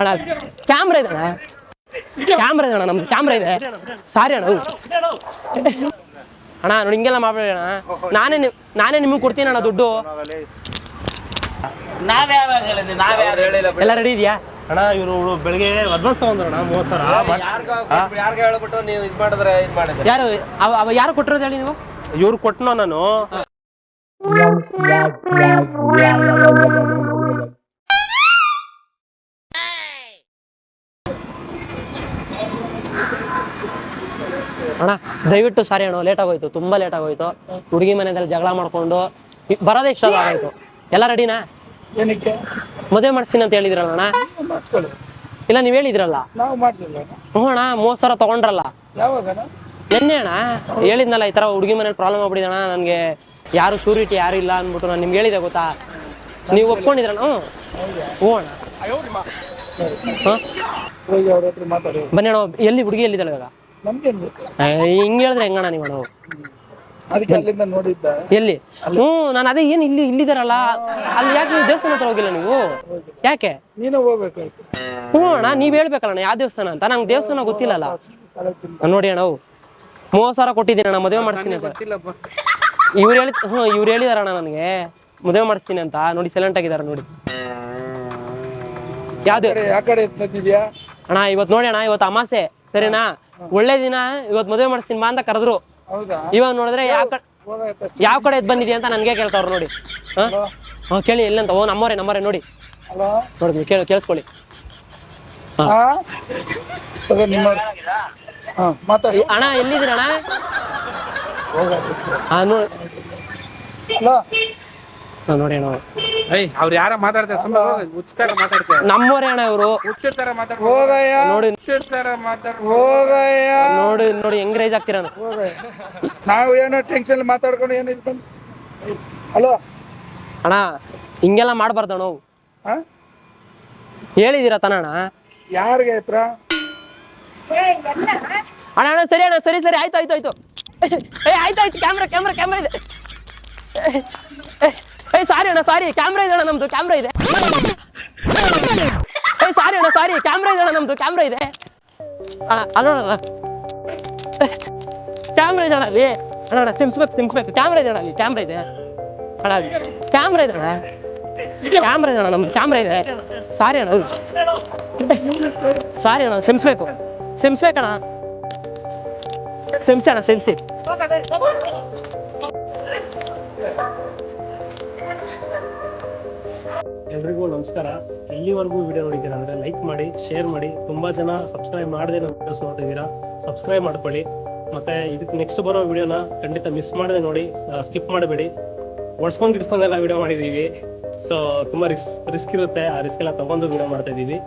ಅಣ್ಣ ಕ್ಯಾಮ್ರಾ ಇದೆ ಅಣ್ಣ. ಕ್ಯಾಮ್ರಾ ಇದೆ ಅಣ್ಣ ನಮ್ದು ಕ್ಯಾಮ್ರಾ ಇದೆ. ಸಾರಿ ಅಣ್ಣ ಅಣ್ಣ ನೋಡಿ ಹಿಂಗೆಲ್ಲ ಮಾಡ್ಬೇಡಿ ಅಣ್ಣ. ನಾನೇ ನಿಮ್ ನಾನೇ ನಿಮಗೆ ಕೊಡ್ತೀನಿ ಅಣ್ಣ ದುಡ್ಡು. ಎಲ್ಲ ರೆಡಿ ಇದೆಯಾ? ಅಣ್ಣ ಇವರು ಬೆಳಿಗ್ಗೆ ಅಡ್ವಾನ್ಸ್ ತಗೊಂಡ್ರಣ್ಣ ಮೂವತ್ತು ಸಾವಿರ. ಯಾರ್ಗ ಹೇಳ್ಬಿಟ್ಟು ನೀವು ಇದು ಮಾಡಿದ್ರೆ ಇದು ಮಾಡಿದ್ರೆ. ಯಾರು ಅವ ಅವ ಯಾರು ಕೊಟ್ಟಿರೋದು ಹೇಳಿ ನೀವು? ಇವ್ರು ಕೊಟ್ಟನೋ ನಾನು? ಅಣ್ಣ ದಯವಿಟ್ಟು ಸಾರಿ ಅಣ್ಣ ಲೇಟ್ ಆಗೋಯ್ತು ತುಂಬಾ ಲೇಟ್ ಆಗೋಯ್ತು. ಹುಡುಗಿ ಮನೆಯಲ್ಲಿ ಜಗಳ ಮಾಡ್ಕೊಂಡು ಬರೋದೇ ಇಷ್ಟ ಆಗೋಯ್ತು. ಎಲ್ಲ ರೆಡಿನಾ ಮದುವೆ ಮಾಡಿಸ್ತೀನಿ ಅಂತ ಹೇಳಿದ್ರಲ್ಲ ಅಣ್ಣ? ಇಲ್ಲ ನೀವ್ ಹೇಳಿದ್ರಲ್ಲ? ಹ್ಞೂ ಅಣ್ಣ ಮೂವತ್ ಸಾವಿರ ತಗೊಂಡ್ರಲ್ಲ. ನಿನ್ನೆ ಅಣ್ಣ ಹೇಳಿದ್ನಲ್ಲ ಈ ತರ ಹುಡುಗಿ ಮನೇಲಿ ಪ್ರಾಬ್ಲಮ್ ಆಗ್ಬಿಟ್ಟಿದ ಅಣ್ಣ ನನಗೆ ಯಾರು ಶೂರಿಟಿ ಯಾರು ಇಲ್ಲ ಅಂದ್ಬಿಟ್ಟು ನಾನು ನಿಮ್ಗೆ ಹೇಳಿದೆ ಗೊತ್ತಾ? ನೀವು ಒಪ್ಕೊಂಡಿದ್ರ ಹ್ಞೂ. ಅಣ್ಣ. ಬನ್ನಿ ಅಣ್ಣ ಎಲ್ಲಿ ಹುಡುಗಿ ಎಲ್ಲಿದ್ದಾಳೆ ಇವಾಗ? ನಮ್ಗೇನ್ ಗೊತ್ತು? ಹಿಂಗೆ ಹೇಳಿದ್ರೆ ಹೆಂಗಣ್ಣ ನೀವು? ಅಣ್ಣ ಅದಕ್ಕೆ ಅಲ್ಲಿಂದ ನೋಡಿದ್ದ. ಎಲ್ಲಿ? ಹ್ಞೂ ನಾನು ಅದೇ ಏನು ಇಲ್ಲಿ ಇಲ್ಲಿದಾರಲ್ಲ? ಅಲ್ಲಿ ಯಾಕೆ ನೀವು ದೇವಸ್ಥಾನ ಹತ್ರ ಹೋಗಿಲ್ಲ ನೀವು? ಯಾಕೆ? ನೀನು ಹೋಗ್ಬೇಕಾಯ್ತು. ಹ್ಞೂ ಅಣ್ಣ ನೀವು ಹೇಳ್ಬೇಕಲ್ಲಣ್ಣ ಯಾವ ದೇವಸ್ಥಾನ ಅಂತ? ನಂಗೆ ದೇವಸ್ಥಾನ ಗೊತ್ತಿಲ್ಲಲ್ಲ. ತಲೆ ನೋಡಿ ಅಣ್ಣ ಅವು. ಮೂವತ್ತು ಸಾವಿರ ಕೊಟ್ಟಿದ್ದೀನಿ ಅಣ್ಣ ಮದುವೆ ಮಾಡಿಸ್ತೀನಿ ಅಂತ. ಇವ್ರು ಹೇಳಿ ಹ್ಞೂ ಇವ್ರು ಹೇಳಿದಾರಣ್ಣ ನನಗೆ. ಮದುವೆ ಮಾಡಿಸ್ತೀನಿ ಅಂತ. ನೋಡಿ ಸೈಲೆಂಟ್ ಆಗಿದ್ದಾರೆ ನೋಡಿ. ಯಾವ್ದು? ಯಾವ ಕಡೆ ಅಣ್ಣ ಇವತ್ತು ನೋಡಿ ಅಣ್ಣ ಇವತ್ತು ಅಮಾಸೆ ಸರಿನಾ? ಒಳ್ಳೆ ದಿನ ಇವತ್ತು ಮದುವೆ ಮಾಡಿಸ್ತೀನಿ ಬಾ ಅಂತ ಕರೆದ್ರು. ಇವಾಗ ನೋಡಿದ್ರೆ ಯಾವ ಕಡೆ ಯಾವ ಕಡೆ ಇದ್ ಬಂದಿದ್ಯಾ ಅಂತ ನನ್ಗೆ ಕೇಳ್ತಾವ್ರು ನೋಡಿ. ಹಾ? ಹಾಂ ಕೇಳಿ ಎಲ್ಲಂತ ಓ ನಮ್ಮೋರೆ ನಮ್ಮೋರೆ ನೋಡಿ. ನೋಡಿ ಕೇಳಿ ಕೇಳಿಸ್ಕೊಳ್ಳಿ. ಅಣ್ಣ ಹೋಗಾಯ್ತು ಹಾಂ ನೋಡಿ ನೋಡಿ ಅಣ್ಣ ಏಯ್ ಅವ್ರು ಯಾರ ಮಾತಾಡ್ತಾರೆ ಸುಮ್ಮನೆ ಹುಚ್ಚಾರ ಮಾತಾಡ್ತಾರೆ ನಮ್ಮವರೇ ಅಣ್ಣ ಇವರು. ಹುಚ್ಚಿರ್ತಾರ ಮಾತಾಡ್ತಾರೆ. ಹೋಗಯ್ಯ. ನೋಡಿ. ಹುಚ್ಚಿರ್ತಾರ ಮಾತಾಡ್ ಹೋಗಯ್ಯ. ನೋಡಿ ನೋಡಿ ಹೆಂಗ್ ರೈಸ್ ಆಗ್ತೀರ ಹೋಗಯ್ಯ. ನಾವು ಏನೋ ಟೆನ್ಷನ್ ಮಾತಾಡ್ಕೊಂಡು ಏನು ಇದು ಹಲೋ? ಅಣ್ಣ ಹಿಂಗೆಲ್ಲ ಮಾಡಬಾರ್ದು ಅಣ್ಣ ಹೇಳಿದೀರ ತಾನ ಅಣ್ಣ. ಯಾರಿಗೆ ಹತ್ರ ಅಣ್ಣ ಅಣ್ಣ ಸರಿ ಅಣ್ಣ ಸರಿ ಸರಿ ಆಯ್ತು ಆಯ್ತು ಆಯ್ತು. ಏ ಆಯ್ತು ಆಯ್ತು ಕ್ಯಾಮ್ರಾ ಕ್ಯಾಮ್ರಾ ಕ್ಯಾಮ್ರಾ ಇದೆ. ಏ ಸಾರಿ ಅಣ್ಣ ಸಾರಿ ಕ್ಯಾಮ್ರಾ ಇದೆ ಅಣ್ಣ ನಮ್ದು ಕ್ಯಾಮ್ರಾ ಇದೆ. ಏ ಸಾರಿ ಅಣ್ಣ ಸಾರಿ ಕ್ಯಾಮ್ರಾ ಇದೆ ಅಣ್ಣ ನಮ್ದು ಕ್ಯಾಮ್ರಾ ಇದೆ. ಅಣ್ಣ ಅಲ್ಲೋಣ ಕ್ಯಾಮ್ರಾ ಇದೆ ಅಣ್ಣ ಅಲ್ಲಿ. ಅಣ್ಣ ಅಣ್ಣ ಸಿಮ್ಸ್ಬೇಕು ಸಿಮ್ಸ್ಬೇಕು ಕ್ಯಾಮ್ರಾ ಇದೆ ಅಣ್ಣ ಅಲ್ಲಿ ಕ್ಯಾಮ್ರಾ ಇದೆ. ಅಣ್ಣ ಕ್ಯಾಮ್ರಾ ಇದೆ ಅಣ್ಣ. ಕ್ಯಾಮ್ರಾ ಇದೆ ಅಣ್ಣ ನಮ್ದು ಕ್ಯಾಮ್ರಾ ಇದೆ. ಸಾರಿ ಅಣ್ಣ. ಸಾರಿ ಅಣ್ಣ ಸಿಮ್ಸ್ಬೇಕು ಸಿಮ್ಸ್ಬೇಕಣ್ಣ ಸಿಮ್ಸಿ ಅಣ್ಣ ಸಿಮ್ಸಿ ಎಲ್ರಿಗೂ ನಮಸ್ಕಾರ. ಇಲ್ಲಿವರೆಗೂ ವಿಡಿಯೋ ನೋಡಿದ್ದೀರಾ ಅಂದರೆ ಲೈಕ್ ಮಾಡಿ ಶೇರ್ ಮಾಡಿ, ತುಂಬಾ ಜನ ಸಬ್ಸ್ಕ್ರೈಬ್ ಮಾಡದೆ ನಮ್ಮ ವಿಡಿಯೋಸ್ ನೋಡ್ತಿದ್ದೀರಾ ಸಬ್ಸ್ಕ್ರೈಬ್ ಮಾಡ್ಕೊಳ್ಳಿ. ಮತ್ತೆ ಇದಕ್ಕೆ ನೆಕ್ಸ್ಟ್ ಬರೋ ವಿಡಿಯೋನ ಖಂಡಿತ ಮಿಸ್ ಮಾಡದೆ ನೋಡಿ ಸ್ಕಿಪ್ ಮಾಡಬೇಡಿ. ಒಡ್ಸ್ಕೊಂಡು ಗಿಡ್ಸ್ಕೊಂಡೆಲ್ಲ ವಿಡಿಯೋ ಮಾಡಿದ್ದೀವಿ. ಸೊ ತುಂಬ ರಿಸ್ ರಿಸ್ಕ್ ಇರುತ್ತೆ, ಆ ರಿಸ್ಕ್ ಎಲ್ಲ ತಗೊಂಡು ವಿಡಿಯೋ ಮಾಡ್ತಾ ಇದ್ದೀವಿ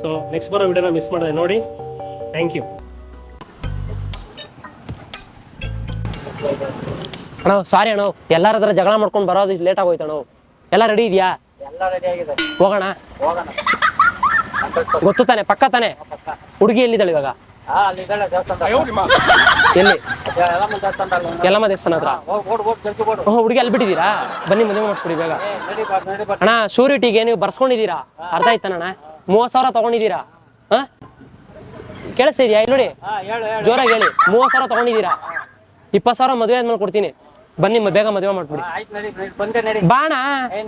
ಸೊ ನೆಕ್ಸ್ಟ್ ಬರೋ ವಿಡಿಯೋನ ಮಿಸ್ ಮಾಡದೆ ನೋಡಿ. ಥ್ಯಾಂಕ್ ಯು ಅಣ್ಣ ಸಾರಿ ಅಣ್ಣ, ಎಲ್ಲರ ಹತ್ರ ಜಗಳ ಮಾಡ್ಕೊಂಡು ಬರೋದು ಲೇಟ್ ಆಗೋಯ್ತು ಅಣ್ಣ. ಎಲ್ಲ ರೆಡಿ ಇದೆಯಾ? ಎಲ್ಲ ರೆಡಿ ಆಗಿದೆ. ಹೋಗೋಣ? ಹೋಗೋಣ. ಗೊತ್ತು ತಾನೆ ಪಕ್ಕ ತಾನೆ. ಹುಡುಗಿ ಎಲ್ಲಿದ್ದಾಳೆ ಇವಾಗ? ಆ, ದೇವಸ್ಥಾನ ಎಲ್ಲಿ? ಎಲ್ಲಮ್ಮ ದೇವಸ್ಥಾನ ಹತ್ರ. ಹೋಗ್ ಓಡ್ ಓಡ್ ಜಲ್ದಿ ಓಡು ಹ್ಞೂ ಹುಡುಗಿ ಅಲ್ಲಿ ಬಿಟ್ಟಿದ್ದೀರಾ? ಬನ್ನಿ ಮದುವೆ ಮಾಡಿಸ್ಬಿಡಿ ಬೇಗ ಏ ನಡಿ ಬಾ ನಡಿ ಬಾ. ಅಣ್ಣ ಶೂರಿಟಿಗೆ ನೀವು ಬರ್ಸ್ಕೊಂಡಿದ್ದೀರಾ? ಅರ್ಥ ಆಯ್ತಾನಣ್ಣ ಮೂವತ್ತು ಸಾವಿರ ತಗೊಂಡಿದ್ದೀರಾ? ಹಾಂ? ಕೇಳಿಸ್ತಿದ್ಯಾ ಇಲ್ಲಿ ನೋಡಿ. ಹಾ ಹೇಳು ಹೇಳು. ಜೋರಾಗಿ ಹೇಳಿ. ಮೂವತ್ ಸಾವಿರ ತಗೊಂಡಿದ್ದೀರಾ? ಇಪ್ಪತ್ತು ಸಾವಿರ ಮದುವೆ ಆದ್ಮೇಲೆ ಕೊಡ್ತೀನಿ. ಬನ್ನಿ ಬೇಗ ಮದುವೆ ಮಾಡ್ಬಿಡಿ. ಬಾಣ.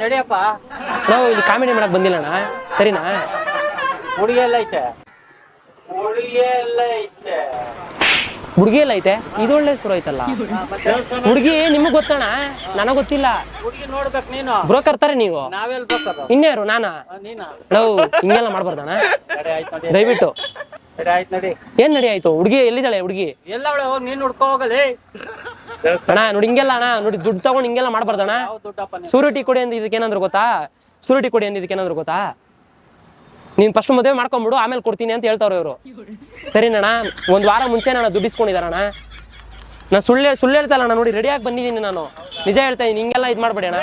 ನಡಿಯಪ್ಪ. ನಾವು ಇಲ್ಲಿ ಕಾಮಿಡಿ ಮಾಡಕ್ ಬಂದಿಲ್ಲ ಅಣ್ಣ ಸರಿನಾ? ಹುಡುಗಿ ಎಲ್ಲ ಐತೆ. ಹುಡುಗಿ ಎಲ್ಲ ಐತೆ. ಹುಡುಗಿ ಎಲ್ಲ ಇದು ಒಳ್ಳೆ ಶುರು ಐತಲ್ಲ ಹುಡುಗಿ ನಿಮಗೆ ಗೊತ್ತಣ್ಣ? ನನಗೆ ಗೊತ್ತಿಲ್ಲ. ನೀನು. ಬ್ರೋಕರ್ ತರ ನೀವು. ಇನ್ಯಾರು? ನಾನಾ? ನಾವು ಹಿಂಗೆಲ್ಲ ಮಾಡ್ಬಾರ್ದಣ್ಣ. ದಯವಿಟ್ಟು. ಏನ್ ನಡಿ ಆಯ್ತು? ಹುಡುಗಿ ಎಲ್ಲಿದ್ದಾಳೆ ಹುಡುಗಿ? ಎಲ್ಲ ನೀನು ಹುಡ್ಕೋ ಹೋಗಲಿ. ಅಣ್ಣ ನೋಡಿ ಹಿಂಗೆಲ್ಲ ಅಣ್ಣ ನೋಡಿ ದುಡ್ಡು ತಗೊಂಡು ಹಿಂಗೆಲ್ಲ ಮಾಡ್ಬಾರ್ದಣ್ಣ ಅಣ್ಣ. ಸೂರಿಟಿ ಕೊಡಿ ಅಂದ ಇದಕ್ಕೆ ಏನಂದ್ರು ಗೊತ್ತಾ? ಸೂರಿಟಿ ಕೊಡಿ ಅಂದ ಇದಕ್ಕೆ ಏನಾದ್ರು ಗೊತ್ತಾ? ನೀನ್ ಫಸ್ಟ್ ಮದುವೆ ಮಾಡ್ಕೊಂಬಿಡು ಆಮೇಲೆ ಕೊಡ್ತೀನಿ ಅಂತ ಹೇಳ್ತಾವ್ರ ಇವರು. ಸರಿನಣ್ಣ ಒಂದ್ ವಾರ ಮುಂಚೆ ನಾನು ದುಡ್ಡಿಸ್ಕೊಂಡಿದಾರಣ ನಾ ನಾನು ಸುಳ್ಳು ಸುಳ್ಳು ಹೇಳ್ತಾ ಇಲ್ಲ ಅಣ್ಣ ನೋಡಿ ರೆಡಿಯಾಗಿ ಬಂದಿದ್ದೀನಿ ನಾನು. ನಿಜ ಹೇಳ್ತಾ ಇದೀನಿ ಹಿಂಗೆಲ್ಲ ಇದು ಮಾಡ್ಬೇಡಿ ಅಣ್ಣ.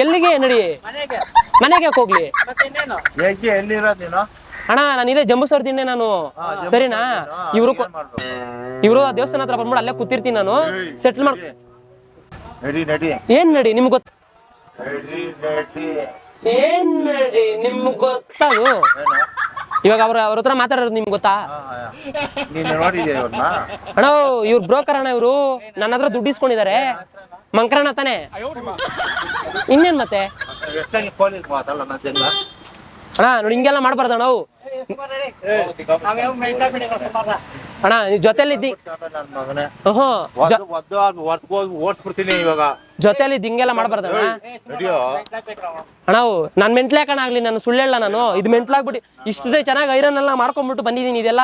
ಎಲ್ಲಿಗೆ ನಡಿ? ಮನೆಗೆ. ಹೋಗ್ಲಿ? ಅಣ್ಣ ನಾನು ಇದೇ ಜಂಬೂ ಸರ್ ತಿಂಡೆ ನಾನು. ಸರಿನಾ? ಇವರು ಇವರು ದೇವಸ್ಥಾನ ಹತ್ರ ಬಂದ್ಬಿಡ ಅಲ್ಲೇ ಕೂತಿರ್ತೀನಿ ನಾನು. ಸೆಟ್ಲ್ ಮಾಡ್ ನಡಿ ನಡಿ. ಏನ್ ನಡಿ ನಿಮ್ಗೆ ಗೊತ್ತ ಏನ್ ನಡಿ ನಿಮ್ಗೆ ಗೊತ್ತದು ಇವಾಗ ಅವ್ರ ಅವ್ರ ಹತ್ರ ಮಾತಾಡೋದು ನಿಮ್ಗೆ ಗೊತ್ತಾ? ನೀನು ನೋಡಿದ್ಯಾ ಇವ್ರನ್ನ? ಅಣ್ಣ ಇವ್ರು ಬ್ರೋಕರ್ ಅಣ್ಣ ಇವರು. ನನ್ನ ಹತ್ರ ದುಡ್ಡು ಇಸ್ಕೊಂಡಿದ್ದಾರೆ ಮಂಕರಣ್ಣ ತಾನೆ. ಇನ್ನೇನ್ ಮತ್ತೆ? ಅಣ್ಣ ನೋಡಿ ಹಿಂಗೆಲ್ಲ ಮಾಡ್ಬಾರ್ದ ನಾವು ಅಣ್ಣ ನೀವ್ ಜೊತೆಲಿ ಇದ್ದಿ ನನ್ನ ಮಗನೇ ಹ್ಞೂ ಓಡಿಸ್ಬಿಡ್ತೀನಿ ಇವಾಗ ಜೊತೆಲಿ ಇದ್ದು ಹಿಂಗೆಲ್ಲ ಮಾಡ್ಬಾರ್ದು ಅಣ್ಣ. ನಾನು ಮೆಂಟ್ಲಾಕಣ ಆಗ್ಲಿ ನಾನು ಸುಳ್ಳು ಹೇಳ ನಾನು. ಇದು ಮೆಂಟ್ಲಾಗ್ಬಿಟ್ಟು ಇಷ್ಟದೇ ಚೆನ್ನಾಗಿ ಐರನ್ ಎಲ್ಲ ಮಾಡ್ಕೊಂಡ್ಬಿಟ್ಟು ಬಂದಿದ್ದೀನಿ ಇದೆಲ್ಲ.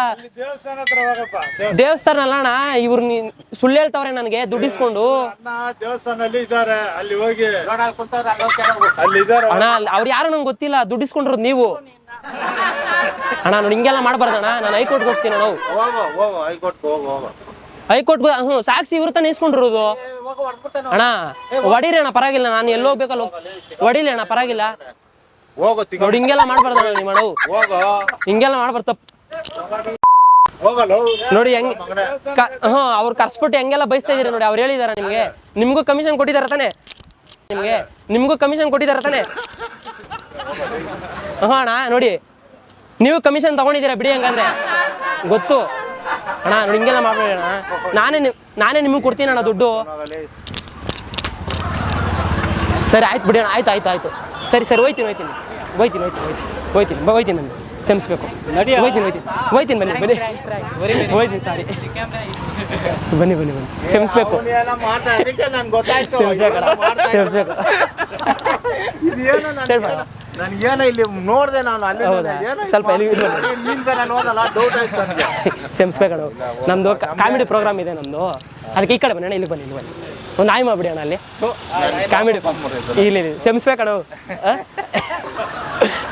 ದೇವಸ್ಥಾನ ಅಲ್ಲ ಅಣ್ಣ ಇವ್ರು ನೀ ಸುಳ್ಳು ಹೇಳ್ತಾವ್ರೆ ನನಗೆ ದುಡ್ಡಿಸ್ಕೊಂಡು. ಅಣ್ಣ ದೇವಸ್ಥಾನದಲ್ಲಿ ಇದ್ದಾರೆ ಅಲ್ಲಿ ಹೋಗಿ. ರೋಡಲ್ಲಿ ಕುಂತವ್ರೆ, ಅಲ್ಲೋಗ್ ಕೇಳೋಗು. ಅಲ್ಲಿ ಇದ್ದಾರೆ. ಅಣ್ಣ ಅವ್ರು ಯಾರು ನಂಗೆ ಗೊತ್ತಿಲ್ಲ ದುಡ್ಡು ಇಸ್ಕೊಂಡಿರೋದು ನೀವು. ಅಣ್ಣ ನೋಡಿ ಹಿಂಗೆಲ್ಲ ಮಾಡಬಾರ್ದಣ್ಣ ನಾನು ಹೈಕೋರ್ಟ್ಗೆ ಹೋಗ್ತೀನಿ ನಾವು ಹೋಗೋ ಹೋಗೋ ಹೋಗೋ ಹೈಕೋರ್ಟ್ಗೆ ಹ್ಞೂ ಸಾಕ್ಷಿ ಇವ್ರ ತಾನೇ ಇಸ್ಕೊಂಡಿರೋದು ಅಣ್ಣ ಹೊಡೀರಿ ಅಣ್ಣ ಪರವಾಗಿಲ್ಲ. ನಾನು ಎಲ್ಲಿ ಹೋಗ್ಬೇಕಲ್ಲ. ಹೋಗ್- ಹೊಡೀಲಿ ಅಣ್ಣ ಪರವಾಗಿಲ್ಲ. ಹೋಗೋ ನೋಡಿ ಹಿಂಗೆಲ್ಲ ಮಾಡ್ಬಾರ್ದು ಅಣ್ಣ ಮಾಡವು ಹೋಗೋ. ಹಿಂಗೆಲ್ಲ ಮಾಡ್ಬಾರ್ದು ತಪ್ಪು. ಹೋಗಲ್ಲ? ನೋಡಿ ಹೆಂಗ್ ಹಾ ಹ್ಞೂ ಅವ್ರು ಕರ್ಸ್ಬಿಟ್ಟು ಹೆಂಗೆಲ್ಲ ಬಯಸ್ತಾ ಇದೀರಿ ನೋಡಿ ಅವ್ರು ಹೇಳಿದಾರ ನಿಮ್ಗೆ. ನಿಮ್ಗೂ ಕಮಿಷನ್ ಕೊಟ್ಟಿದಾರ ತಾನೆ. ನಿಮ್ಗೆ ನಿಮ್ಗೂ ಕಮಿಷನ್ ಕೊಟ್ಟಿದಾರ ತಾನೆ. ಹ್ಞೂ ಅಣ್ಣ ನೋಡಿ. ನೀವು ಕಮಿಷನ್ ತಗೊಂಡಿದ್ದೀರಾ ಬಿಡಿ ಹಂಗಂದ್ರೆ. ಗೊತ್ತು. ಅಣ್ಣ ನೋಡಿ ಹಿಂಗೆಲ್ಲ ಮಾಡ್ಬೇಡಿ ಅಣ್ಣ. ನಾನೇ ನಿಮ್ ನಾನೇ ನಿಮಗೆ ಕೊಡ್ತೀನಿ ಅಣ್ಣ ದುಡ್ಡು. ಸರಿ ಆಯ್ತು ಬಿಡಿ ಅಣ್ಣ ಆಯ್ತು ಆಯ್ತು ಆಯ್ತು. ಸರಿ ಸರಿ ಹೋಯ್ತೀನಿ ಹೋಯ್ತೀನಿ. ಹೋಯ್ತೀನಿ ಹೋಯ್ತೀನಿ ಹೋಯ್ತೀನಿ. ಹೋಯ್ತೀನಿ ಹೋಯ್ತೀನಿ ನಾನು ನಡಿ ಹೋಯ್ತೀನಿ ಹೋಯ್ತೀನಿ. ಹೋಯ್ತೀನಿ ಬನ್ನಿ ಬನ್ನಿ. ಹೋಯ್ತೀನಿ ಸಾರಿ. ಬನ್ನಿ ಬನ್ನಿ ಬನ್ನಿ. ಸೆಮ್ಸ್ಬೇಕು ಸೆಮ್ಸ್ಬೇಕು ಸರಿ ನನ್ಗೇನೋ ಇಲ್ಲಿ ನೋಡ್ದೆ ನಾನು ಅಲ್ಲಿ ಸ್ವಲ್ಪ ನೋಡಲ್ಲ ಡೌಟ್ ಆಯ್ತು ನನಗೆ. ಕ್ಷಮಿಸ್ಬೇಕಣ್ಣ ನಮ್ದು ಕಾಮಿಡಿ ಪ್ರೋಗ್ರಾಮ್ ಇದೆ ನಮ್ದು. ಅದಕ್ಕೆ ಈ ಕಡೆ ಬನ್ನಿ ಅಣ್ಣ ಇಲ್ಲಿ ಬನ್ನಿ ಇಲ್ಲಿ ಬನ್ನಿ. ಒಂದು ನಾಯಿ ಮಾಡ್ಬಿಡಿ ಅಣ್ಣ ಅಲ್ಲಿ. ಕಾಮಿಡಿ ಇಲ್ಲಿ ಇಲ್ಲಿ. ಕ್ಷಮಿಸ್ಬೇಕಣ್ಣ ಆ?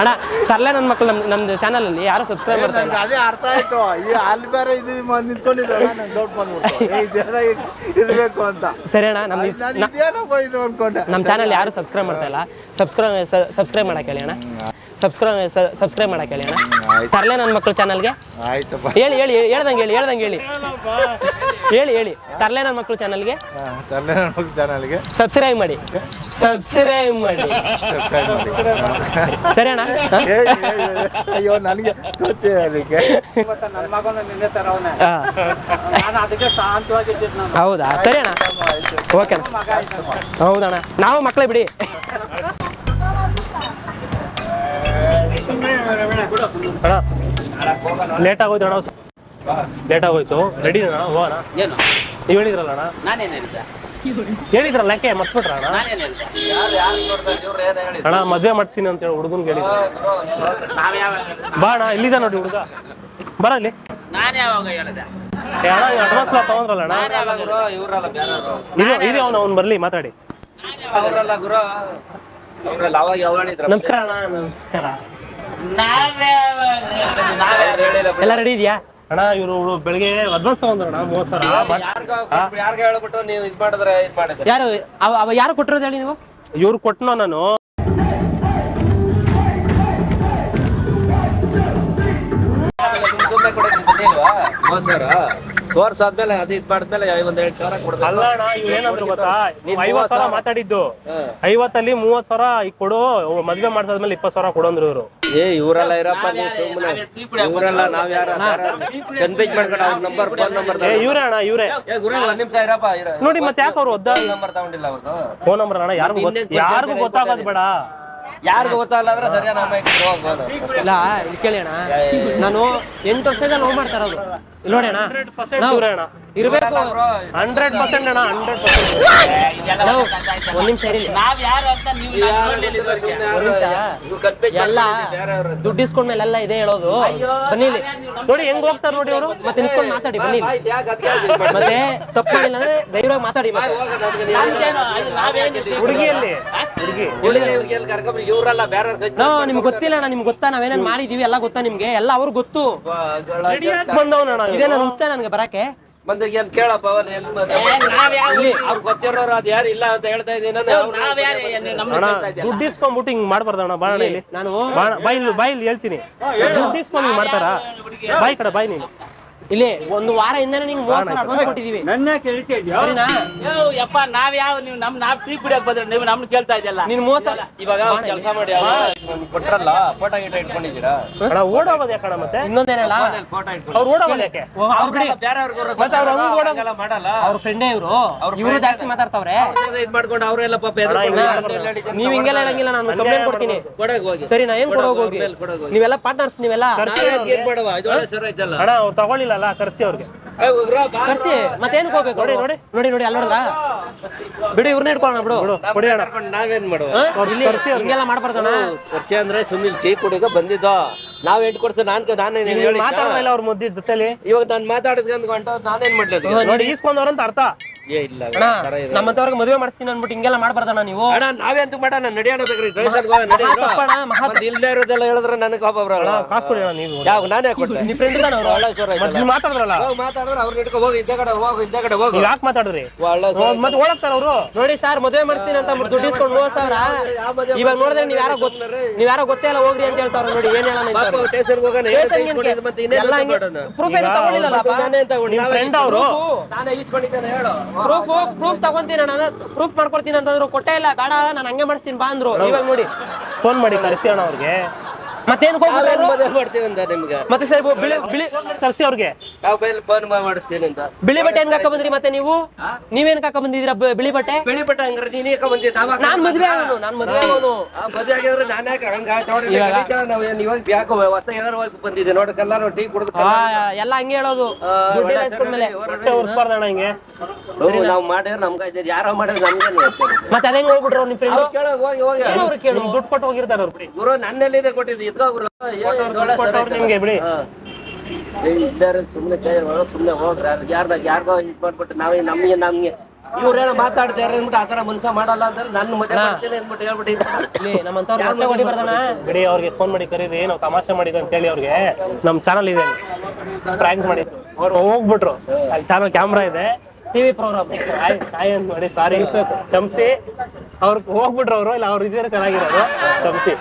ಅಣ್ಣ ತರಲೆ ನನ್ನ ಮಕ್ಕಳು ನಮ್ಮ ನಮ್ದು ಚಾನಲ್ ಅಲ್ಲಿ ಯಾರು ಸಬ್ಸ್ಕ್ರೈಬ್ ಮಾಡ್ತಾರೆ ಅದೇ ಅರ್ಥ ಆಯ್ತು. ಈ ಅಲ್ಲಿ ಬೇರೆ ಇದು ನಿಂತ್ಕೊಂಡಿದ್ರು ಡೌಟ್ ಬಂದ್ಬಿಡ್ತು. ಏ, ಇರ್ಬೇಕು ಅಂತ. ಸರಿ ಅಣ್ಣ ನಮ್ಮ ಇದು ಅನ್ಕೊಂಡೆ. ನಮ್ಮ ಚಾನಲ್ ಯಾರು ಸಬ್ಸ್ಕ್ರೈಬ್ ಮಾಡ್ತಾ ಇಲ್ಲ ಸಬ್ಸ್ಕ್ರೈಬ್ ಸಬ್ಸ್ಕ್ರೈಬ್ ಮಾಡಕ್ಕೆ ಹೇಳಿ ಅಣ್ಣ. ಸಬ್ಸ್ಕ್ರೈಬ್ ಸಬ್ಸ್ಕ್ರೈಬ್ ಮಾಡಕ್ಕೆ ಹೇಳಿ ಅಣ್ಣ. ತರಲೆ ನನ್ನ ಮಕ್ಕಳು ಚಾನಲ್ಗೆ ಆಯ್ತಪ್ಪ. ಹೇಳಿ ಹೇಳಿ ಹೇಳ್ದಂಗೆ ಹೇಳಿ ಹೇಳ್ದಂಗೆ ಹೇಳಿ. ಹೇಳಿ ಹೇಳಿ. ತರಲೆ ನನ್ನ ಮಕ್ಕಳು ಚಾನಲ್ಗೆ ತಲೆ ಚಾನಲ್ಗೆ ಸಬ್ಸ್ಕ್ರೈಬ್ ಮಾಡಿ. ಸಬ್ಸ್ಕ್ರೈಬ್ ಮಾಡಿ. ಸರಿ ಅಣ್ಣ ಅಯ್ಯೋ ನನಗೆ ಅದಕ್ಕೆ. ಇವತ್ತು ನನ್ ಮಗನು ನಿನ್ನೆ ತರ ನಾನು ಅದಕ್ಕೆ ಶಾಂತವಾಗಿದ್ದಿದ್ದು ನಾನು. ಹೌದಾ? ಸರಿ ಅಣ್ಣ. ಓಕೆ ಅಣ್ಣ ಹೌದಣ್ಣ. ನಾವು ಮಕ್ಕಳೇ ಬಿಡಿ. ಅಣ್ಣ ಲೇಟ್ ಆಗೋಯ್ತು ಅಣ್ಣ. ಲೇಟ್ ಆಗೋಯ್ತು. ರೆಡಿ ಅಣ್ಣ? ಹೋಗೋಣ? ಏನು? ನೀವು ಹೇಳಿದ್ರಲ್ಲ ಅಣ್ಣ? ನಾನೇನು ಹೇಳಿದ್ದೆ? ಹೇಳಿದ್ರಲ್ಲ ಯಾಕೆ ಮರ್ತ್ಬಿಟ್ರ ಅಣ್ಣ? ನಾನೇನ್ ಹೇಳಿದ್ದೆ ಯಾರು ಯಾರು ನೋಡ್ತಾರೆ ಇವ್ರು ಏನು ಹೇಳಿದ್ರು ಅಣ್ಣ ಮದ್ವೆ ಮಾಡ್ಸೀನಿ ಅಂತ ಹೇಳಿ ಹುಡುಗನ್ ಯಾವಾಗ ಬಾ ಅಣ್ಣ ಇಲ್ಲಿದ ನೋಡಿ ಹುಡುಗ. ಬರಲಿ ನಾನು ಯಾವಾಗ ಹೇಳಿದೆ? ಏ ಅಣ್ಣ ಅಡ್ವಾನ್ಸ್ ಎಲ್ಲ ತಗೊಂಡ್ರಲ್ಲ ಅಣ್ಣ? ನಾನು ಯಾವಾಗ ಗುರು? ಇವ್ರಲ್ಲ ಬೇರೆಯವರು. ಇದು ಅವ್ನು ಅವ್ನು ಬರಲಿ ಮಾತಾಡಿ. ನಮಸ್ಕಾರ ಅಣ್ಣ ನಮಸ್ಕಾರ. ಎಲ್ಲ ರೆಡಿ ಇದೆಯಾ? ಅಣ್ಣ ಇವರು ಬೆಳಿಗ್ಗೆ ಅಡ್ವಾನ್ಸ್ ತಗೊಂಡ್ರು ಅಣ್ಣ ಮೂವತ್ತು ಸಾವಿರ. ಯಾರ್ಗ ಹೇಳ್ಬಿಟ್ಟು ನೀವು ಇದ್ ಮಾಡಿದ್ರೆ ಇದ್ ಮಾಡಿದ್ರೆ ಯಾರು ಅವ ಅವ ಯಾರು ಕೊಟ್ಟಿರೋದು ಹೇಳಿ ನೀವು? ಇವ್ರು ಕೊಟ್ಟನೋ ನಾನು. ಸುಮ್ಮನೆ ಕೊಡೋದು ಬಂದಿಲ್ವಾ? ಮೂವತ್ತು ಸಾವಿರ? ಕೋರ್ಸ್ ಆದ್ಮೇಲೆ ಅದು ಇದ್ ಮಾಡಿದ್ಮೇಲೆ ಒಂದ್ ಎರಡ್ ಸಾವಿರ ಕೊಡ್ಬೇಕು. ಅಲ್ಲ ಅಣ್ಣ ಇವ್ ಏನಂದ್ರು ಗೊತ್ತಾ? ನೀವ್ ಐವತ್ ಸಾವಿರ ಮಾತಾಡಿದ್ದು. ಐವತ್ತಲ್ಲಿ ಮೂವತ್ ಸಾವಿರ ಈಗ ಕೊಡು ಮದ್ವೆ ಮಾಡ್ಸಾದ್ಮೇಲೆ ಇಪ್ಪತ್ ಸಾವಿರ ಕೊಡಂದ್ರು ಇವ್ರು. ಏ ಇವರೆಲ್ಲ ಇರಪ್ಪ ನೀವು ಸುಮ್ಮನೆ ಇವರೆಲ್ಲ ನಾವ್ ಯಾರ? ಕನ್ಫ್ಯೂಸ್ ಮಾಡ್ಕೊಂಡ ಅವ್ರ ನಂಬರ್ ಫೋನ್ ನಂಬರ್ ಏ ಇವ್ರೇ ಅಣ್ಣ ಇವ್ರೇ. ಗುರು ಒಂದ್ ನಿಮಿಷ ಇರಪ್ಪ ಇರ. ನೋಡಿ ಮತ್ತೆ ಯಾಕೆ ಅವ್ರು ಒದ್ದ ನಂಬರ್ ತಗೊಂಡಿಲ್ಲ ಅವ್ರದ್ದು ಫೋನ್ ನಂಬರ್ ಅಣ್ಣ ಯಾರಿಗೂ ಯಾರಿಗೂ ಗೊತ್ತಾಗೋದು ಬೇಡ. ಯಾರಿಗೂ ಗೊತ್ತಾಗಲ್ಲ ಅಂದ್ರೆ ಸರಿಯಾದ ಹೋಗ್ಬೋದು. ಇಲ್ಲ ಇಲ್ಲಿ ಕೇಳಿ ಅಣ್ಣ. ನಾನು ಎಂಟು ವರ್ಷದಲ್ಲಿ ಲೋನ್ ಮಾಡ್ತಾರ ಇರೋದು. ಇಲ್ಲಿ ನೋಡಿ ಅಣ್ಣ. ಇರ್ಬೇಕು. ಹಂಡ್ರೆಡ್ ಪರ್ಸೆಂಟ್ ಅಣ್ಣ ಹಂಡ್ರೆಡ್ ಪರ್ಸೆಂಟ್ ಒಂದ್ ನಿಮಿಷ ನಾವ್ ಯಾರು ಅಂತ ನೀವು ಒಂದ್ ನಿಮಿಷ. ಎಲ್ಲ ದುಡ್ಡು ಇಸ್ಕೊಂಡ್ಮೇಲೆ ಎಲ್ಲ ಇದೆ ಹೇಳೋದು. ಬನ್ನಿ ಇಲ್ಲಿ. ನೋಡಿ ಹೆಂಗ್ ಹೋಗ್ತಾರೆ ನೋಡಿ ಅವರು ಮತ್ತೆ ನಿಂತ್ಕೊಂಡು ಮಾತಾಡಿ ಬನ್ನಿ ಮತ್ತೆ ತಪ್ಪು ಮಾಡಿಲ್ಲ ಅಂದ್ರೆ ಧೈರ್ಯವಾಗಿ ಮಾತಾಡಿ ಮತ್ತೆ. ಹುಡುಗಿಯಲ್ಲಿ. ಹುಡುಗಿ. ಇವ್ರಲ್ಲ ಬೇರೆ ನೋ ನಿಮ್ಗೆ ಗೊತ್ತಿಲ್ಲ ಅಣ್ಣ ನಿಮ್ಗೆ ಗೊತ್ತಾ? ನಾವೇನೇನ್ ಮಾಡಿದೀವಿ ಎಲ್ಲ ಗೊತ್ತಾ ನಿಮ್ಗೆ? ಎಲ್ಲ ಅವ್ರಿಗೆ ಗೊತ್ತು. ಬಂದವನ ಇದೇ ನಾನು ಹುಚ್ಚ ನನ್ಗೆ ಬರಕ್ಕೆ ಬಂದು ಏನ್ ಕೇಳಪ್ಪ ಅವ್ರು ಎಲ್ಲಿ ಅವ್ರು ಗೊತ್ತಿರೋರು ಅದ್ ಯಾರು ಇಲ್ಲ ಅಂತ ಹೇಳ್ತಾ ಇದ್ದೀನಿ ಅಣ್ಣ ದುಡ್ಡು ಇಸ್ಕೊಂಡ್ಬಿಟ್ಟು ಹಿಂಗ್ ಮಾಡ್ಬಾರ್ದ ಅಣ್ಣ ಬಾಣ ಇಲ್ಲಿ ನಾನು ಬಾಯ್ ಬಾಯಿಲ್ ಇಲ್ಲಿ ಹೇಳ್ತೀನಿ. ದುಡ್ಡು ಇಸ್ಕೊಂಡು ಹಿಂಗ್ ಮಾಡ್ತಾರಾ? ಬಾಯ್ ಕಡೆ ಬಾಯ್ ನೀನು. ಇಲ್ಲಿ ಒಂದು ವಾರ ಹಿಂದೆ ನಿಂಗೆ ಮೂವತ್ತು ಸಾವಿರ ಅಡ್ವಾನ್ಸ್ ಕೊಟ್ಟಿದೀವಿ. ಸರಿನಾ? ಯಪ್ಪ ನಾವ್ ಯಾವ ನೀವು ನಮ್ ನಾವ್ ಟ್ರೀಪ್ ಬಿಡಕ್ ಬಂದ್ರೆ ನೀವು ನಮ್ನ ಕೇಳ್ತಾ ಇದೆಯಲ್ಲ? ನೀನ್ ಮೂವತ್ತು ಸಾವಿರ ಇವಾಗ ಕೆಲಸ ಮಾಡಿ ಕೊಟ್ರಲ್ಲ ಫೋಟೋ ಗಿಟ ಇಟ್ಕೊಂಡಿದ್ದೀರಾ? ಅಣ್ಣ ಓಡೋಗೋದು ಯಾಕಣ ಮತ್ತೆ? ಇನ್ನೊಂದೇನಲ್ಲ? ಫೋಟೋ ಇಟ್ಕೊಂಡು ಅವ್ರು ಓಡೋಗೋದು ಯಾಕೆ? ಅವ್ರ ಬಿಡಿ ಬೇರೆಯವ್ರಿಗೆ ಮತ್ತೆ ಅವ್ರು ಹಂಗ್ ಓಡೋದು- ಮಾಡಲ್ಲ. ಅವ್ರ ಫ್ರೆಂಡೇ ಇವರು. ಇವರು ಜಾಸ್ತಿ ಮಾತಾಡ್ತಾವ್ರೆ. ಇದ್ ಮಾಡ್ಕೊಂಡು ಅವರೆಲ್ಲ ಪಾಪ ನೀವು ನೀವ್ ಹಿಂಗೆಲ್ಲ ಹೇಳಂಗಿಲ್ಲ ನಾನು ಕಂಪ್ಲೇಂಟ್ ಕೊಡ್ತೀನಿ. ಸರಿ ನಾ ಏನ್ ಕೊಡೋಗಿ. ನೀವೆಲ್ಲ ಪಾರ್ಟ್ನರ್ಸ್ ನೀವೆಲ್ಲ? ಅಣ್ಣ ಅವ್ರು ತಗೊಳ್ಳಿಲ್ಲಲ್ಲ ಕರ್ಸಿ ಅವ್ರಿಗೆ. ಕರ್ಸಿ ಮತ್ತೇನು ಹೋಗ್ಬೇಕು ನೋಡಿ ನೋಡಿ. ನೋಡಿ ನೋಡಿ ಅಲ್ಲಿ ನೋಡಿದ್ರ? ಬಿಡು ಇವ್ರನ್ನ ಇಟ್ಕೊಳ್ಳೋಣ ಬಿಡು. ಬಿಡು ಕೊಡಿ ಅಣ್ಣ ನಾವೇನ್ ಮಾಡುವ? ಹಾ? ಇಲ್ಲಿ ಹಿಂಗೆಲ್ಲ ಮಾಡ್ಬಾರ್ದಣ್ಣ. ಪರಿಚಯ ಅಂದ್ರೆ ಸುನಿಲ್ ಟೀ ಕುಡಿಗ ಬಂದಿದ್ದ? ನಾವ್ ಎಂಟು ಕೊಡ್ಸ ನಾನ್ ನಾನು ಹೇಳಿ ಮಾತಾಡಲ್ಲ ಅವ್ರ ಮುದ್ದಿ ಜೊತೆಲಿ. ಇವಾಗ ನಾನು ಮಾತಾಡಿದ್ಕೆ ಅಂದ್ಕೊಂಡ ನಾನೇನ್ ಮಾಡ್ಲಿ ಅದಕ್ಕೆ? ನೋಡಿ ಈಸ್ಕೊಂಡವ್ರಂತ ಅರ್ಥ. ಏ ಇಲ್ಲ ಅಣ್ಣ ನಮ್ಮಂತವ್ರಿಗೆ ಮದುವೆ ಮಾಡಿಸ್ತೀನಿ ಅನ್ಬಿಟ್ಟು ಹಿಂಗೆಲ್ಲ ಮಾಡ್ಬಾರ್ದಣ್ಣ ನೀವು? ಅಣ್ಣ ನಾವೇ ಅಂತ ಮಾಡೋಣ? ನಡೆಯೋಣ ಬೇಕ್ರಿ. ತಪ್ಪಣ್ಣ, ಮಹಾ ಮತ್ತೆ ಇರೋದೆಲ್ಲ ಹೇಳಿದ್ರೆ ನನಗೆ ಕೋಪ ಬರಲ್ಲ. ಕಾಸು ಕೊಡಿ ನೀವು. ಯಾವ ನಾನೇ ಕೊಟ್ಟೆ. ನಿಮ್ ಫ್ರೆಂಡ್ ಅವರು. ಒಳ್ಳೆ ಸರ್ ಮತ್ತೆ ನೀವು ಮಾತಾಡಿದ್ರಲ್ಲ? ಹೋಗಿ ಮಾತಾಡಿದ್ರೆ ಅವ್ರು ಇಟ್ಕೊ ಹೋಗಿ ಇದ್ದ ಕಡೆ ಹೋಗು ಇದ್ದ ಕಡೆ ಹೋಗು. ಯಾಕೆ ಮಾತಾಡಿದ್ರಿ? ಒಳ್ಳೆ ಸರ್ ಮತ್ತೆ ಓಡಕ್ತಾರ ಅವರು? ನೋಡಿ ಸರ್ ಮದುವೆ ಮಾಡಿಸ್ತೀನಿ ಅಂತ ಅಂದ್ಬಿಟ್ಟು ದುಡ್ಡು ಇಸ್ಕೊಂಡು ಮೂವತ್ತು ಸಾವಿರ? ಇವಾಗ ನೋಡಿದ್ರೆ ನೀವ್ ಯಾರೋ ಗೊತ್ತ ನೀವ್ ಯಾರೋ ಗೊತ್ತೇ ಇಲ್ಲ ಹೋಗ್ರಿ ಅಂತ ಹೇಳ್ತಾರ ನೋಡಿ ಏನ್ ಹೇಳೋಣ ಸ್ಟೇಷನ್ಗೆ ಹೋಗೋಣ ಎಲ್ಲ ಹಂಗೆ? ಪ್ರೂಫ್ ಏನು ತಗೊಂಡಿಲ್ಲಲ್ಲ ನಾನೇ ತಗೊಂಡು ಫ್ರೆಂಡ್ ಅವರು? ನಾನೇ ಈಸ್ಕೊಂಡಿದ್ದೇನೆ ಹೇಳು. ಪ್ರೂಫ್ ಪ್ರೂಫ್ ತಗೊಂತೀನಿ ನಾನು ಪ್ರೂಫ್ ಮಾಡ್ಕೊಡ್ತೀನಿ ಅಂತಂದ್ರು ಕೊಟ್ಟೇ ಇಲ್ಲ ಬೇಡ ನಾನು ಹಂಗೆ ಮಾಡಿಸ್ತೀನಿ ಬಾ ಅಂದ್ರು. ಇವಾಗ ನೋಡಿ. ಫೋನ್ ಮಾಡಿ ಕರೆಸಿ ಅಣ್ಣ ಅವ್ರಿಗೆ. ಮತ್ತೇನ್ ಮದುವೆ ಮಾಡ್ತೀವಿ ಅಂತ ನಿಮ್ಗೆ. ಮತ್ತೆ ಸರ್ ಬಿಳಿ ಬಿಳಿ ಸರ್ಸಿ ಅವ್ರಿಗೆ. ಯಾವ ಕೈಯಲ್ಲಿ ಫೋನ್ ಮಾಡಿಸ್ತೀನಿ ಅಂತ. ಬಿಳಿ ಬಟ್ಟೆ ಹೆಂಗ್ ಹಾಕ ಬಂದ್ರಿ ಮತ್ತೆ ನೀವು? ನೀವೇನ್ ಹಾಕ ಬಂದಿದ್ದೀರಾ ಬ- ಬಿಳಿ ಬಟ್ಟೆ? ಬಿಳಿ ಬಟ್ಟೆ ಹಂಗ್ರೆ ನೀನ್ ಯಾಕೆ ಬಂದಿ ನಾವ್ ನಾನ್ ಮದ್ವೆ ಆಗೋನು ನಾನ್ ಮದ್ವೆ ಆಗೋನು ಮದುವೆ ಆಗಿದ್ರೆ ನಾನು ಯಾಕೆ ಹಂಗ ನೋಡಿ ನಾವು ಏನ್ ಇವಾಗ ಯಾಕೆ ಹೊಸ ಏನಾರು ಹೋಗಿ ಬಂದಿದ್ದೆ ನೋಡಿ ಎಲ್ಲಾರು ಟೀ ಕುಡ್ದು ಆ, ಎಲ್ಲ ಹಂಗೆ ಹೇಳೋದು. ದುಡ್ಡೆಲ್ಲ ಇಸ್ಕೊಂಡ್ಮೇಲೆ ಹೊಟ್ಟೆ ಉರ್ಸ್ಬಾರ್ದಣ್ಣ ಹಿಂಗೆ. ನಾವು ಮಾಡಿದ್ರೆ ನಮ್ಗೆ ಇದು ಯಾರೋ ಮಾಡಿದ್ರೆ ನಮ್ಗೆ ಮತ್ತೆ ಅದೇ ಹೋಗ್ಬಿಟ್ರು ನಿಮ್ ಫ್ರೆಂಡ್ ಕೇಳೋ ಹೋಗಿ ಹೋಗಿ. ಅವ್ರು ಕೇಳು ದುಡ್ಡು ಕೊಟ್ಟು ಹೋಗಿರ್ತಾರ ಅವ್ರು ಬಿಡಿ. ಗುರು ನನ್ನೆಲ್ಲಿದೆ ಕೊಟ್ಟಿದ್ದು? ಕೊಟ್ಟವ್ರು ನಿಮ್ಗೆ ಬಿಡಿ ಇದ್ದಾರೆ ಸುಮ್ಮನೆ ಕೈ ಸುಮ್ಮನೆ ಹೋಗ್ರಿ ಯಾರ್ದಾಗ ಯಾರಿಗೋ ಇದು ಮಾಡ್ಬಿಟ್ಟು ನಾವೇ ನಮ್ಗೆ ನಮ್ಗೆ ಇವ್ರೇನೋ ಮಾತಾಡ್ತಾರೆ ಅಂದ್ಬಿಟ್ಟು ಆ ಥರ ಮಾಡಲ್ಲ ಅಂತ ನನ್ನ ಮದುವೆ ಅಂದ್ಬಿಟ್ಟು ಹೇಳ್ಬಿಟ್ಟು ಬಿಡಿ ಅವ್ರಿಗೆ ಫೋನ್ ಮಾಡಿ ಕರೀರಿ ನಾವು ತಮಾಷೆ ಮಾಡಿದ್ವಿ ಅಂತ ಹೇಳಿ ಅವ್ರಿಗೆ ನಮ್ ಚಾನಲ್ ಇದೆ ಪ್ರ್ಯಾಂಕ್ ಮಾಡಿದ್ರು ಅವ್ರು ಹೋಗ್ಬಿಟ್ರು ಅಲ್ಲಿ ಚಾನಲ್ ಕ್ಯಾಮ್ರಾ ಇದೆ ಟಿವಿ ಪ್ರೋಗ್ರಾಮ್ ಹಾಯ್ ಅಂತ ಮಾಡಿ ಸಾರಿ ಕ್ಷಮಿಸಿ ಅವ್ರಿಗೆ ಹೋಗ್ಬಿಟ್ರು ಅವರು ಇಲ್ಲ ಅವ್ರು ಇದ್ರೆ ಚೆನ್ನಾಗಿರೋದು? ಕ್ಷಮಿಸಿ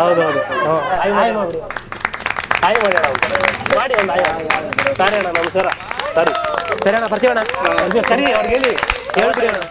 ಹೌದೌದು. ಹಾಯ್ ಹಾಯ್ ಮಾಡಿ. ಹಾಯ್ ಮಾಡಿ. ಅಣ್ಣ ಸರಿ ಮಾಡಿ ಒಂದು ಹಾಯ್ ಸಾರಿ ಅಣ್ಣ ನಮಸ್ಕಾರ. ಸರಿ. ಸರಿ ಅಣ್ಣ ಬರ್ತೀವಣ್ಣ ಸರಿ ಅವ್ರಿಗೆ ಹೇಳಿ. ಹೇಳ್ಬಿಡಿ ಅಣ್ಣ.